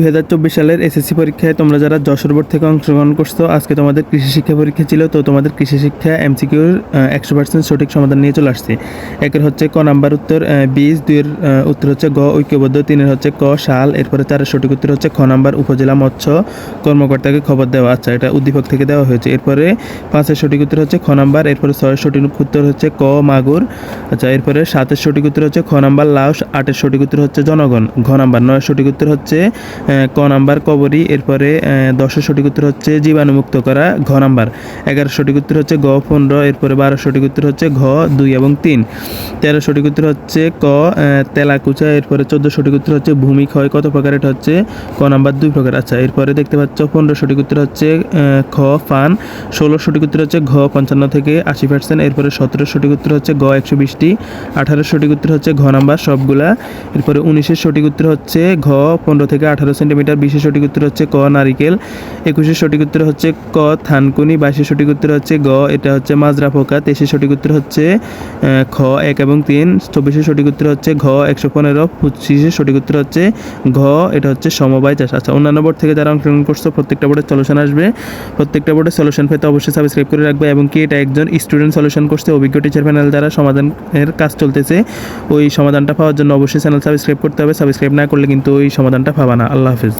দুই হাজার চব্বিশ সালের এসএসসি পরীক্ষায় তোমরা যারা যশোর বোর্ড থেকে অংশগ্রহণ করছ, আজকে তোমাদের কৃষি শিক্ষা পরীক্ষা ছিল, তো তোমাদের কৃষি শিক্ষা এমসিকিউর একশো পার্সেন্ট সঠিক সমাধান নিয়ে চলে আসছে। একের হচ্ছে ক নাম্বার উত্তর বীজ, দুইয়ের উত্তর হচ্ছে গ, ঐক্যবদ্ধ, তিনের হচ্ছে ক, শাল, এরপরে চারের সঠিক উত্তর হচ্ছে খ নাম্বার উপজেলা মৎস্য কর্মকর্তাকে খবর দেওয়া। আচ্ছা এটা উদ্দীপক থেকে দেওয়া হয়েছে। এরপরে পাঁচের সঠিক উত্তর হচ্ছে খ নাম্বার, এরপরে ছয়ের সঠিক উত্তর হচ্ছে ক মাগুর। আচ্ছা এরপরে সাতের সঠিক উত্তর হচ্ছে খ নাম্বার লাউস, আটের সঠিক উত্তর হচ্ছে জনগণ। ঘ নাম্বার, নয়ের সঠিক উত্তর হচ্ছে ক নাম্বার কবরী এরপরে দশের সঠিক উত্তর হচ্ছে জীবাণুমুক্ত করা ঘ নাম্বার এগারো সঠিক উত্তর হচ্ছে গ পনেরো এরপরে বারো সঠিক উত্তর হচ্ছে ঘ দুই এবং তিন তেরো সঠিক উত্তর হচ্ছে ক তেলাকুচা এরপরে চোদ্দ সঠিক উত্তর হচ্ছে ভূমি ক্ষয় কত প্রকার এটা হচ্ছে ক নাম্বার দুই প্রকার আচ্ছা এরপরে দেখতে পাচ্ছ পনেরো সঠিক উত্তর হচ্ছে খ ফান ষোলো সঠিক উত্তর হচ্ছে ঘ পঞ্চান্ন থেকে আশি পার্সেন্ট এরপরে সতেরো সঠিক উত্তর হচ্ছে গ একশো বিশটি আঠারো সঠিক উত্তর হচ্ছে ঘ নাম্বার সবগুলা এরপরে উনিশের সঠিক উত্তর হচ্ছে ঘ পনেরো থেকে আঠারো সেন্টিমিটার, বিশের সঠিক উত্তর হচ্ছে ক নারিকেল, একুশের সঠিক উত্তর হচ্ছে ক থানকুনি, বাইশের সঠিক উত্তর হচ্ছে গ, এটা হচ্ছে মাজরা পোকা, তেইশের সঠিক উত্তর হচ্ছে খ, এক এবং তিন, চব্বিশের সঠিক উত্তর হচ্ছে ঘ, একশো পনেরো, পঁচিশের সঠিক উত্তর হচ্ছে ঘ, এটা হচ্ছে সমবায় চাষ। আচ্ছা অন্যান্য বোর্ড থেকে যারা অংশগ্রহণ করছ, প্রত্যেকটা বোর্ডের সলিউশন আসবে। প্রত্যেকটা বোর্ডের সলিউশন পেতে অবশ্যই সাবস্ক্রাইব করে রাখবে এবং কি এটা একজন স্টুডেন্ট সলিউশন করছে, অভিজ্ঞ টিচার প্যানেল দ্বারা সমাধানের কাজ চলতেছে, ওই সমাধানটা পাওয়ার জন্য অবশ্যই চ্যানেল সাবস্ক্রাইব করতে হবে। সাবস্ক্রাইব না করলে কিন্তু ওই সমাধানটা পাবা না। আল্লাহ হাফিজ।